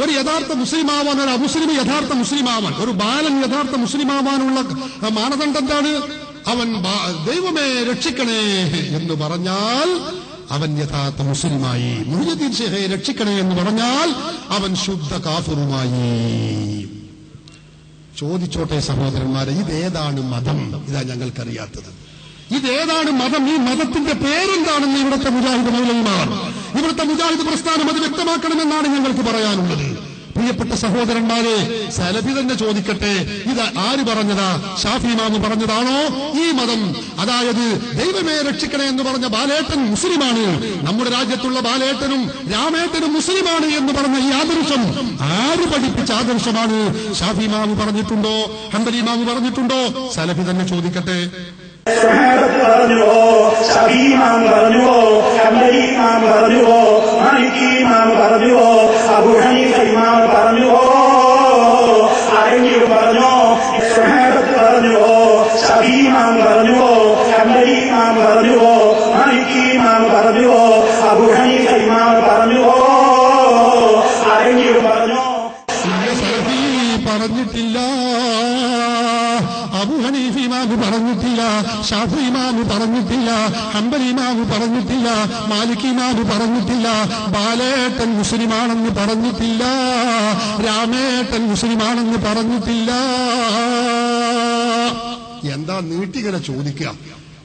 ഒരു യഥാർത്ഥ മുസ്ലിം ആവാൻ ഒരു അമുസ്ലിം യഥാർത്ഥ മുസ്ലിം ആവാൻ ഒരു ബാലൻ യഥാർത്ഥ മുസ്ലിം ആവാനുള്ള മാനദണ്ഡം എന്താണ് അവൻ ദൈവമേ രക്ഷിക്കണേ എന്ന് പറഞ്ഞാൽ അവൻ യഥാർത്ഥ മുസ്ലിമായി മുഹ്യദ്ദീൻ രക്ഷിക്കണേ എന്ന് പറഞ്ഞാൽ അവൻ ശുദ്ധ കാഫുറുമായി. ചോദിച്ചോട്ടെ സഹോദരന്മാരെ ഇതേതാണ് മതം? ഇതാ ഞങ്ങൾക്കറിയാത്തത്. ഇതേതാണ് മതം? ഈ മതത്തിന്റെ പേരെന്താണെന്ന് ഇവിടുത്തെ മുജാഹിദ് മൗലവിമാർ? ഇവിടുത്തെ മുജാഹിദ് പ്രസ്ഥാനം അത് വ്യക്തമാക്കണമെന്നാണ് ഞങ്ങൾക്ക് പറയാനുള്ളത്. പ്രിയപ്പെട്ട സഹോദരന്മാരെ സലഫി തന്നെ ചോദിക്കട്ടെ. ഇത് ആര് പറഞ്ഞതാ? ഷാഫി മാമു പറഞ്ഞതാണോ? ഈ മതം അതായത് ദൈവമേ രക്ഷിക്കണേ എന്ന് പറഞ്ഞ ബാലേട്ടൻ മുസ്ലിമാണ്. നമ്മുടെ രാജ്യത്തുള്ള ബാലേട്ടനും രാമേട്ടനും മുസ്ലിമാണ് എന്ന് പറഞ്ഞ ഈ ആദർശം ആര് പഠിപ്പിച്ച ആദർശമാണ്? ഷാഫി മാമു പറഞ്ഞിട്ടുണ്ടോ? ഹംബലി മാമു പറഞ്ഞിട്ടുണ്ടോ? സലഫി തന്നെ ചോദിക്കട്ടെ. സ്വഹാബത്ത് പറഞ്ഞുവോ ഷബീമാം പറഞ്ഞുവോ ഹംബലീമാം പറഞ്ഞുവോ മാലിക്കീമാം പറഞ്ഞുവോ അബു ഹനീഫ ഇമാം പറഞ്ഞുവോ ആരെങ്കിലും പറഞ്ഞോ സ്വഹാബത്ത് പറഞ്ഞുവോ ഷബീമാം പറഞ്ഞുവോ ഹംബലീമാം പറഞ്ഞുവോ മാലിക്കീമാം പറഞ്ഞുവോ അബു ഹനീഫ ഇമാം പറഞ്ഞുവോ ആരെങ്കിലും പറഞ്ഞോ ഇല്ല സലഫി പറഞ്ഞിട്ടില്ല അബു ഹനീഫ് ഇമാമ് പറഞ്ഞിട്ടില്ല ഷാഫി ഇമാമ് പറഞ്ഞിട്ടില്ല ഹംബൽ പറഞ്ഞിട്ടില്ല മാലിക് പറഞ്ഞിട്ടില്ല ബാലേട്ടൻ മുസ്ലിമാണെന്ന് പറഞ്ഞിട്ടില്ല രാമേട്ടൻ മുസ്ലിമാണെന്ന് പറഞ്ഞിട്ടില്ല. എന്താ നീട്ടിങ്ങനെ ചോദിക്കുക?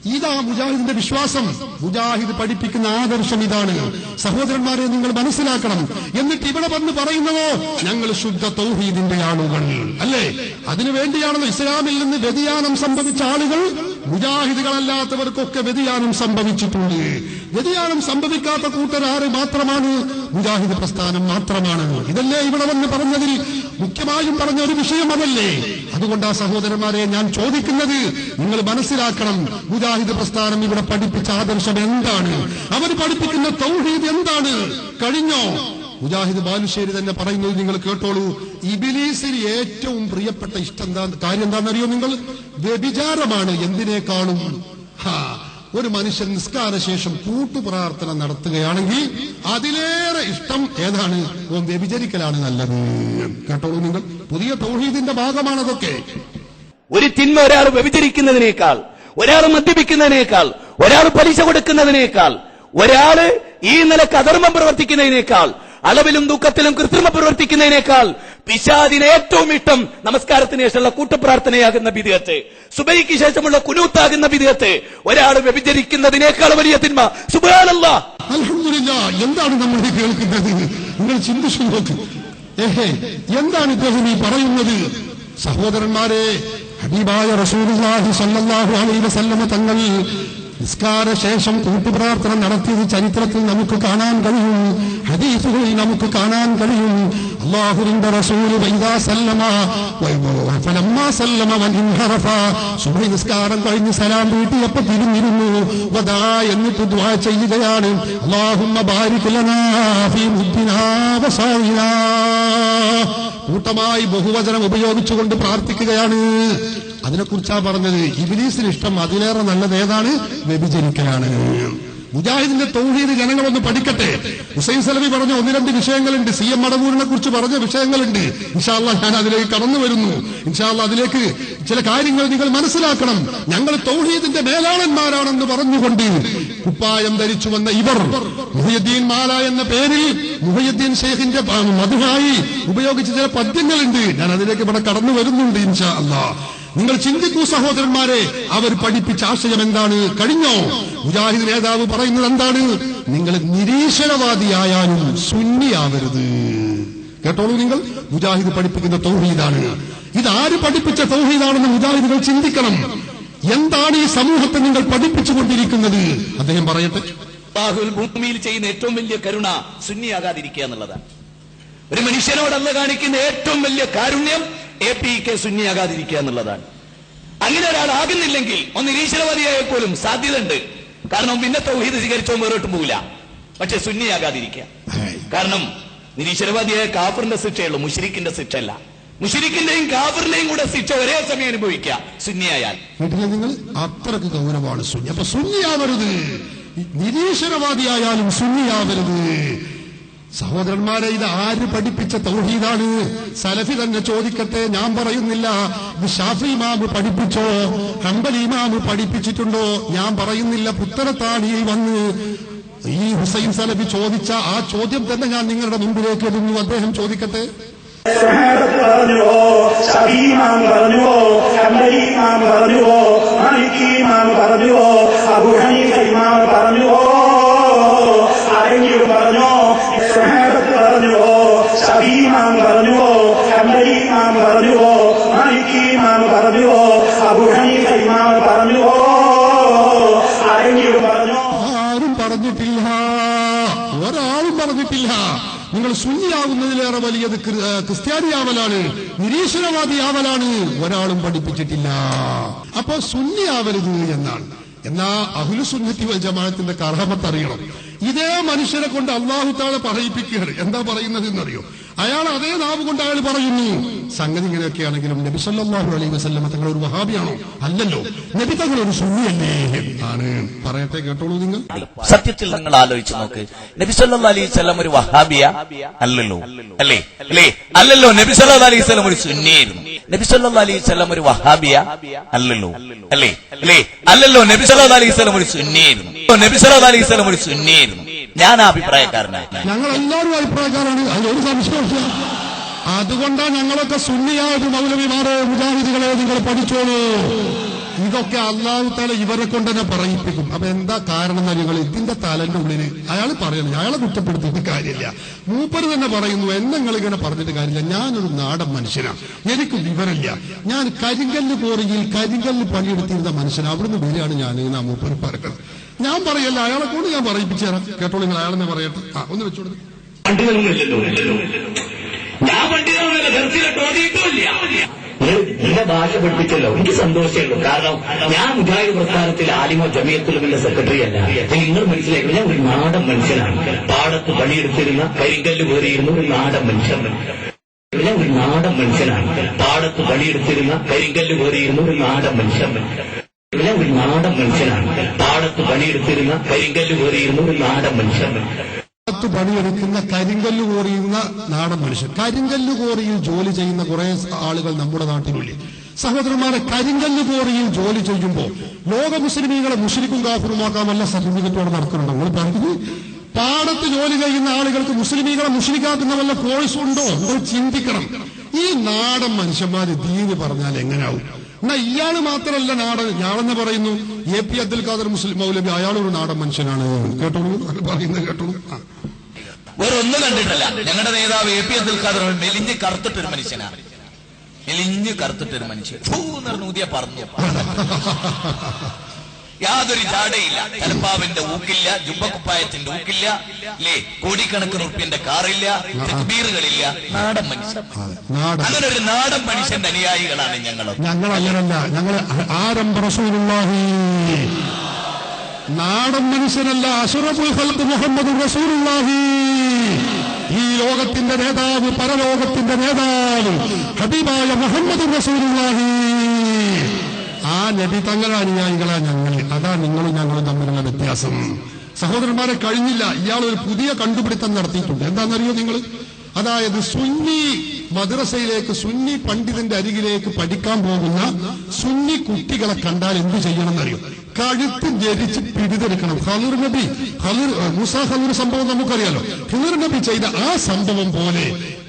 ഇതാ മുജാഹിദിന്റെ വിശ്വാസം. മുജാഹിദ് പഠിപ്പിക്കുന്ന ആദർശം ഇതാണ്. സഹോദരന്മാരെ നിങ്ങൾ മനസ്സിലാക്കണം. എന്നിട്ട് ഇവിടെ വന്ന് പറയുന്നതോ? ഞങ്ങൾ ശുദ്ധ തൗഹീദിന്റെ ആളുകൾ. അല്ലേ? അതിനു വേണ്ടിയാണല്ലോ ഇസ്ലാമിൽ നിന്ന് വ്യതിയാനം സംഭവിച്ച ആളുകൾ. മുജാഹിദുകളല്ലാത്തവർക്കൊക്കെ വ്യതിയാനം സംഭവിച്ചിട്ടുണ്ട്. വ്യതിയാനം സംഭവിക്കാത്ത കൂട്ടരാറ് മാത്രമാണ് മുജാഹിദ് പ്രസ്ഥാനം മാത്രമാണ്. ഇതല്ലേ ഇവിടെ വന്ന് പറഞ്ഞതിൽ മുഖ്യമായും പറഞ്ഞ ഒരു വിഷയം അതല്ലേ? അതുകൊണ്ട് ആ സഹോദരന്മാരെ ഞാൻ ചോദിക്കുന്നത് നിങ്ങൾ മനസ്സിലാക്കണം മുജാഹിദ് പ്രസ്ഥാനം ഇവിടെ പഠിപ്പിച്ച ആദർശം എന്താണ്? അവർ പഠിപ്പിക്കുന്ന തൗഹീദ് എന്താണ്? കഴിഞ്ഞോ? മുജാഹിദ് ബാലുശ്ശേരി തന്നെ പറയുന്നത് നിങ്ങൾ കേട്ടോളൂ. ഇബിലീസിന് ഏറ്റവും പ്രിയപ്പെട്ട ഇഷ്ടം എന്താ കാര്യം എന്താണെന്നറിയോ നിങ്ങൾ? വ്യഭിചാരമാണ് എന്തിനേക്കാളും. ഒരു മനുഷ്യൻ നിസ്കാര ശേഷം കൂട്ടുപ്രാർത്ഥന നടത്തുകയാണെങ്കിൽ അതിലേറെ ഇഷ്ടം ഏതാണ്? ഓം വ്യഭിചരിക്കലാണ് നല്ലത്. കേട്ടോളൂ നിങ്ങൾ. പുതിയ തൗഹീദിന്റെ ഭാഗമാണതൊക്കെ. ഒരു തിന്മ ഒരാൾ വ്യഭിചരിക്കുന്നതിനേക്കാൾ ഒരാൾ മദ്യപിക്കുന്നതിനേക്കാൾ ഒരാൾ പലിശ കൊടുക്കുന്നതിനേക്കാൾ ഒരാൾ ഈ നിലയ്ക്ക് അധർമ്മം പ്രവർത്തിക്കുന്നതിനേക്കാൾ അളവിലും ദുഃഖത്തിലും കൃത്രിമ പ്രവർത്തിക്കുന്നതിനേക്കാൾ പിശാദിന് ഏറ്റവും ഇഷ്ടം നമസ്കാരത്തിന് ശേഷമുള്ള കൂട്ടപ്രാർത്ഥനയാകുന്ന വിധേയത്ത്. സുബൈക്ക് ശേഷമുള്ള കുനൂത്താകുന്ന വിധേയത്ത്. ഒരാൾ വ്യഭിചരിക്കുന്നതിനേക്കാൾ വലിയ തിന്മ. സുബാനല്ല എന്താണ് നമ്മൾ കേൾക്കുന്നത്? നിങ്ങൾ ചിന്തിച്ചു നോക്ക്. ഏഹേ എന്താണ് ഇദ്ദേഹം ഈ പറയുന്നത്? സഹോദരന്മാരെ ഹബീബായ റസൂലുള്ളാഹി സല്ലല്ലാഹു അലൈഹി വസല്ലമ തങ്ങൾ നിസ്കാര ശേഷം കൂട്ടുപ്രാർത്ഥന നടത്തിയത് ചരിത്രത്തിൽ നമുക്ക് കാണാൻ കഴിയും ഹദീസുകളിൽ നമുക്ക് കാണാൻ കഴിയും. അള്ളാഹുവിന്റെ റസൂൽ നിസ്കാരം കഴിഞ്ഞ് സലാം വീട്ടിയപ്പോ തിരിഞ്ഞിരുന്നു. വദാ എന്നിട്ട് ദുആ ചെയ്യുകയാണ്. അല്ലാഹുമ്മ ബാരിക് ലനാ ഫീ മുദ്ദിനാ വസായിനാ കൂട്ടമായി ബഹുവചനം ഉപയോഗിച്ചുകൊണ്ട് പ്രാർത്ഥിക്കുകയാണ്. അതിനെക്കുറിച്ചാ പറഞ്ഞത്? ഇബിലീസിന് ഇഷ്ടം അതിലേറെ നല്ലത് ഏതാണ്? വ്യഭിചരിക്കലാണ്. മുജാഹിദിന്റെ തൗഹീദ് ജനങ്ങളൊന്ന് പഠിക്കട്ടെ. ഹുസൈൻ സലമി പറഞ്ഞ ഒന്ന് രണ്ട് വിഷയങ്ങളുണ്ട്. സി എം മടവൂരിനെ കുറിച്ച് പറഞ്ഞ വിഷയങ്ങളുണ്ട്. ഇൻഷാല്ല ഞാൻ അതിലേക്ക് കടന്നു വരുന്നു. ഇൻഷാല്ല അതിലേക്ക് ചില കാര്യങ്ങൾ നിങ്ങൾ മനസ്സിലാക്കണം. ഞങ്ങൾ തൗഹീദിന്റെ മേലാളന്മാരാണെന്ന് പറഞ്ഞുകൊണ്ട് കുപ്പായം ധരിച്ചു വന്ന ഇവർ മുഹയ്യദ്ദീൻ മാല എന്ന പേരിൽ മുഹയ്യദ്ദീൻ ഷെയ്ഖിന്റെ മധുരായി ഉപയോഗിച്ച ചില പദ്യങ്ങളുണ്ട്. ഞാൻ അതിലേക്ക് ഇവിടെ കടന്നു വരുന്നുണ്ട് ഇൻഷാ അല്ലാ. നിങ്ങൾ ചിന്തിക്കൂ സഹോദരന്മാരെ അവർ പഠിപ്പിച്ച ആശയം എന്താണ്? കഴിഞ്ഞോ? മുജാഹിദ് നേതാവ് പറയുന്നത് എന്താണ്? നിങ്ങൾ നിരീശ്വരവാദിയായാലും സുന്നിയാവരുത്. കേട്ടോളൂ നിങ്ങൾ? മുജാഹിദ് പഠിപ്പിക്കുന്ന തൗഹീദാണ്. ഇതാര് പഠിപ്പിച്ച തൗഹീദാണെന്ന് മുജാഹിദുകൾ ചിന്തിക്കണം. എന്താണ് ഈ സമൂഹത്തെ നിങ്ങൾ പഠിപ്പിച്ചുകൊണ്ടിരിക്കുന്നത്? അദ്ദേഹം പറയട്ടെ. ഭൂമിയിൽ ചെയ്യുന്ന ഏറ്റവും വലിയ കരുണ സുന്നിയാകാതിരിക്കുക എന്നുള്ളതാണ്. ഒരു മനുഷ്യനോട് അന്ന് കാണിക്കുന്ന ഏറ്റവും വലിയ കാരുണ്യം എ പി കെ സുന്നിയാകാതിരിക്കുക എന്നുള്ളതാണ്. അങ്ങനെ ഒരാൾ ആകുന്നില്ലെങ്കിൽ ഒന്ന് നിരീശ്വരവാദിയായ പോലും സാധ്യത ഉണ്ട് കാരണം പിന്നെ തൗഹീദ് സ്വീകരിച്ചോ വേറോട്ടും പോകില്ല പക്ഷെ സുന്നിയാകാതിരിക്കുക. കാരണം നിരീശ്വരവാദിയായ കാഫറിന്റെ ശിക്ഷയുള്ളൂ മുഷിരിക്കിന്റെ ശിക്ഷയല്ല. മുഷിരിക്കിന്റെയും കാഫറിന്റെയും കൂടെ ശിക്ഷ ഒരേ സമയം അനുഭവിക്കുക സുന്നിയായാൽ. നിങ്ങൾ അത്രയ്ക്ക് ഗൗരവമാണ് സുന്നി. അപ്പൊ സുന്നിയാവരുത്. നിരീശ്വരവാദിയായാലും സുന്നിയാവരുത്. സഹോദരന്മാരെ ഇത് ആര് പഠിപ്പിച്ച തൗഹീദാണ്? സലഫി തന്നെ ചോദിക്കട്ടെ ഞാൻ പറയുന്നില്ല. ഇത് ഷാഫി ഇമാമ് പഠിപ്പിച്ചോ? ഹംബലി പഠിപ്പിച്ചിട്ടുണ്ടോ? ഞാൻ പറയുന്നില്ല പുത്തനത്താണിയിൽ വന്ന് ഈ ഹുസൈൻ സലഫി ചോദിച്ച ആ ചോദ്യം തന്നെ ഞാൻ നിങ്ങളുടെ മുമ്പിലേക്ക് എത്തുന്നു അദ്ദേഹം ചോദിക്കട്ടെ. പറഞ്ഞു പറഞ്ഞുവോ? പറഞ്ഞുവോ? പറഞ്ഞുവോ? ഇമാം നിങ്ങൾ സുന്നിയാവുന്നതിലേറെ വലിയത് ക്രിസ്ത്യാനിയാവലാണ് നിരീശ്വരവാദിയാവലാണ്. ഒരാളും പഠിപ്പിച്ചിട്ടില്ല. അപ്പൊ സുന്നിയാവരുത് എന്നാണ്. എന്നാ അഹുലു സുന്നത്തി വൽ ജമാഅത്തിന്റെ അറിയണം ഇതേ മനുഷ്യരെ കൊണ്ട് അള്ളാഹു താളെ പറയിപ്പിക്കുകയാണ്. എന്താ പറയുന്നത് എന്നറിയോ അയാൾ അതേ നാവ് കൊണ്ട് അയാൾ പറയുന്നു. സംഗതി ഇങ്ങനെയൊക്കെ ആണെങ്കിലും നബി സല്ലാഹു അലൈഹി വസല്ലമ തങ്ങൾ ഒരു വഹാബിയാണോ? അല്ലല്ലോ. നബി തങ്ങൾ ഒരു സുന്നിയല്ലേ? ആണ്. പറയട്ടെ കേട്ടോളൂ നിങ്ങൾ. സത്യത്തിൽ നിങ്ങൾ ആലോചിച്ച് നോക്ക്. നബി സല്ലാ അലൈഹി വസല്ലം ഒരു വഹാബിയ? അല്ലല്ലോ. അല്ലേ? അല്ലേ? അല്ലല്ലോ. നബി സല്ലാ അലൈഹി വസല്ലം ഒരു സുന്നിയായിരുന്നു. നബി സല്ലല്ലാഹു അലൈഹി സ്വലം ഒരു വഹാബിയ? അല്ലല്ലോ. അല്ലേ? അല്ലേ? അല്ലല്ലോ നബി സല്ലല്ലാഹു അലൈഹി സ്വലം ഒരു സുന്നിയായിരുന്നു. നബി സല്ലല്ലാഹു അലൈഹി സ്വലം ഒരു സുന്നിയായിരുന്നു. ഞാൻ അഭിപ്രായക്കാരനായിരുന്നു അഭിപ്രായക്കാരനാണ് ഞങ്ങൾ എല്ലാവരും അഭിപ്രായക്കാരാണ്. ഒരു സംശയമില്ല അതുകൊണ്ടാണ് ഞങ്ങളൊക്കെ സുന്നിയായത് മൗലവിമാരെ മുജാഹിദികളെ നിങ്ങൾ പഠിച്ചോളൂ. ഇതൊക്കെ അള്ളാഹു തല ഇവരെ കൊണ്ട് തന്നെ പറയിപ്പിക്കും. അപ്പൊ എന്താ കാരണം നിങ്ങൾ ഇതിന്റെ തലന്റെ ഉള്ളിന് അയാൾ പറയണം. അയാളെ കുറ്റപ്പെടുത്തിയിട്ട് കാര്യമില്ല. മൂപ്പര് തന്നെ പറയുന്നു എന്നെ നിങ്ങൾ ഇങ്ങനെ പറഞ്ഞിട്ട് കാര്യമില്ല. ഞാനൊരു നാടൻ മനുഷ്യനാണ്. എനിക്ക് വിവരമില്ല. ഞാൻ കരിങ്കല്ല് കോറിയിൽ കരിങ്കല്ല് പണിയെടുത്തിരുന്ന മനുഷ്യനാണ്. അവിടുന്ന് വരികയാണ് ഞാൻ എന്നാ മൂപ്പര് പറയുന്നത് ഞാൻ പറയല്ല അയാളെ കൊണ്ട് ഞാൻ പറയിപ്പിച്ചു തരാം. കേട്ടോളൂ നിങ്ങൾ അയാളെന്നെ പറയട്ടെ. ആ ഒന്ന് വെച്ചോളൂ ഞാൻ ദർശനട്ട് ഓടിയിട്ടുമില്ല പഠിപ്പിച്ചല്ലോ. എനിക്ക് സന്തോഷമുള്ളൂ. കാരണം ഞാൻ മുജാഹിദ് പ്രസ്ഥാനത്തിൽ ആലിമോ ജമിയത്തുലമിന്റെ സെക്രട്ടറി അല്ല. നിങ്ങൾ മനസ്സിലാക്കി ഞാൻ ഒരു നാടൻ മനുഷ്യനാണ്. പാടത്ത് പണിയെടുത്തിരുന്ന കരിങ്കല്ല് കയറിയിരുന്ന ഒരു നാടൻ മനുഷ്യൻ. ഞാൻ ഒരു നാടൻ മനുഷ്യനാണ്. പാടത്ത് പണിയെടുത്തിരുന്ന കരിങ്കല്ല് കയറിയിരുന്ന ഒരു നാടൻ മനുഷ്യൻ. ഞാൻ ഒരു നാടൻ മനുഷ്യനാണ്. പാടത്ത് പണിയെടുത്തിരുന്ന കരിങ്കല്ല് കയറിയിരുന്ന ഒരു നാടൻ മനുഷ്യൻ. ത്ത് പണിയെടുക്കുന്ന കരിങ്കല്ല് കോറിയുന്ന നാടൻ മനുഷ്യൻ. കരിങ്കല്ല് കോറിയിൽ ജോലി ചെയ്യുന്ന കുറെ ആളുകൾ നമ്മുടെ നാട്ടിലുണ്ട്. സഹോദരന്മാരെ കരിങ്കല്ല് കോറിയിൽ ജോലി ചെയ്യുമ്പോൾ ലോക മുസ്ലിമീങ്ങളെ മുസ്ലിക്കും കാഫുറുമാക്കാമല്ല സർട്ടിഫിക്കറ്റോടെ നടക്കുന്നുണ്ടോ നമ്മൾ പറഞ്ഞത്? പാടത്ത് ജോലി ചെയ്യുന്ന ആളുകൾക്ക് മുസ്ലിമീങ്ങളെ മുസ്ലിക്കാക്കുന്ന വല്ല കോഴ്സ് ഉണ്ടോ? നിങ്ങൾ ചിന്തിക്കണം. ഈ നാടൻ മനുഷ്യന്മാര് ദീന് പറഞ്ഞാൽ എങ്ങനെയാവും എന്നാ ഇയാൾ മാത്രമല്ല നാടൻ ഞാളെന്ന് പറയുന്നു എ പി അബ്ദുൽ ഖാദർ മുസ്ലിം മൗലവി അയാളൊരു നാടൻ മനുഷ്യനാണ്. കേട്ടോളൂ? പറയുന്നത് കേട്ടോളൂ? ആ വേറെ ഒന്നും കണ്ടിട്ടില്ല. ഞങ്ങളുടെ നേതാവ് എ പി അബ്ദുൽ ഖാദർ മെലിഞ്ഞ് കറുത്തിട്ടൊരു മനുഷ്യനാണ് മെലിഞ്ഞ് കറുത്തിട്ടൊരു മനുഷ്യൻ. ഊതിയ പറഞ്ഞു യാതൊരു ജാടയില്ല. തലപ്പാവിന്റെ ഊക്കില്ല ജുബക്കുപ്പായത്തിന്റെ ഊക്കില്ല അല്ലേ കോടിക്കണക്കിന് ഉറുപ്പിന്റെ കാറില്ല ബീറുകളില്ല നാടൻ മനുഷ്യൻ. അങ്ങനെ ഒരു നാടൻ മനുഷ്യന്റെ അനുയായികളാണ് ഞങ്ങളൊക്കെ. ഞങ്ങൾ അങ്ങനല്ല. ഞങ്ങൾ ആരംഭ നാടൻ മനുഷ്യനല്ല അസുറബുൽ മുഹമ്മദ് റസൂലുള്ളാഹി. ഈ ലോകത്തിന്റെ നേതാവ് പരലോകത്തിന്റെ നേതാവ് ഹബീബായ മുഹമ്മദ് റസൂലുള്ളാഹി. ആ നബി തങ്ങളുടെ അനുയായികളാ ഞങ്ങൾ. അതാ നിങ്ങളും ഞങ്ങളും തമ്മിലുള്ള വ്യത്യാസം. സഹോദരന്മാരെ കഴിഞ്ഞില്ല. ഇയാൾ ഒരു പുതിയ കണ്ടുപിടുത്തം നടത്തിയിട്ടുണ്ട്. എന്താണെന്നറിയോ നിങ്ങൾ അതായത് സുന്നി മദ്രസയിലേക്ക് സുന്നി പണ്ഡിതന്റെ അരികിലേക്ക് പഠിക്കാൻ പോകുന്ന സുന്നി കുട്ടികളെ കണ്ടാൽ എന്തു ചെയ്യണം എന്നറിയോ? കഴുത്ത് ജരിച്ച് പിടിതെടുക്കണം ഹലൂർ നബി ഹലൂർ മുസ ഹലൂർ സംഭവം നമുക്കറിയാലോ. ഹലൂർ നബി ചെയ്ത ആ സംഭവം പോലെ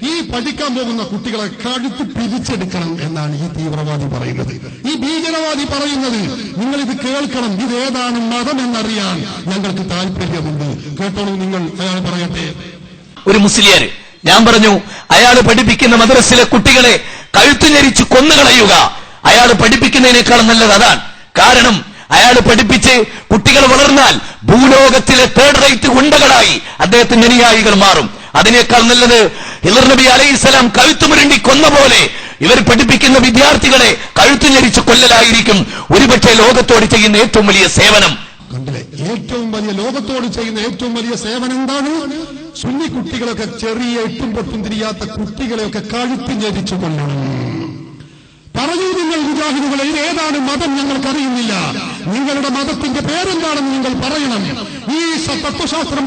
ഈ പഠിക്കാൻ പോകുന്ന കുട്ടികളെ കഴുത്ത് പിരിച്ചെടുക്കണം എന്നാണ് ഈ തീവ്രവാദി പറയുന്നത്. ഈ ഭീകരവാദി പറയുന്നത് നിങ്ങൾ ഇത് കേൾക്കണം ഇത് ഏതാണ് മതം എന്നറിയാൻ ഞങ്ങൾക്ക് താല്പര്യമുണ്ട് കേട്ടോളൂ നിങ്ങൾ അയാൾ പറയട്ടെ. ഒരു മുസ്ലിയാര് ഞാൻ പറഞ്ഞു അയാൾ പഠിപ്പിക്കുന്ന മദ്രസിലെ കുട്ടികളെ കഴുത്തു ഞരിച്ച് കൊന്നുകളയുക. അയാൾ പഠിപ്പിക്കുന്നതിനേക്കാൾ നല്ലത് അതാണ്. കാരണം അയാൾ പഠിപ്പിച്ച് കുട്ടികൾ വളർന്നാൽ ഭൂലോകത്തിലെ തേർഡ് റേറ്റ് ഗുണ്ടകളായി അദ്ദേഹത്തിന്റെ അനുയായികൾ മാറും. അതിനേക്കാൾ നല്ലത് ഹിലർ നബി അലൈഹിസ്സലാം കഴുത്തുമുരണ്ടി കൊന്ന പോലെ ഇവർ പഠിപ്പിക്കുന്ന വിദ്യാർത്ഥികളെ കഴുത്തു ഞെരിച്ച് കൊല്ലലായിരിക്കും. ഒരുപക്ഷെ ലോകത്തോട് ചെയ്യുന്ന ഏറ്റവും വലിയ സേവനം. കണ്ടില്ലേ? ഏറ്റവും വലിയ ലോകത്തോട് ചെയ്യുന്ന ഏറ്റവും വലിയ സേവനം എന്താണ്? സുന്നി കുട്ടികളൊക്കെ ചെറിയ എട്ടും പൊട്ടും തിരിയാത്ത കുട്ടികളെയൊക്കെ കഴുത്തു ഞെരിച്ചു കൊല്ലണം. പറയൂ നിങ്ങൾ മുജാഹിദുകളെ ഏതാണ് മതം ഞങ്ങൾക്കറിയുന്നില്ല. നിങ്ങളുടെ മതത്തിന്റെ പേരെന്താണെന്ന് നിങ്ങൾ പറയണം. ഈ തത്വശാസ്ത്രം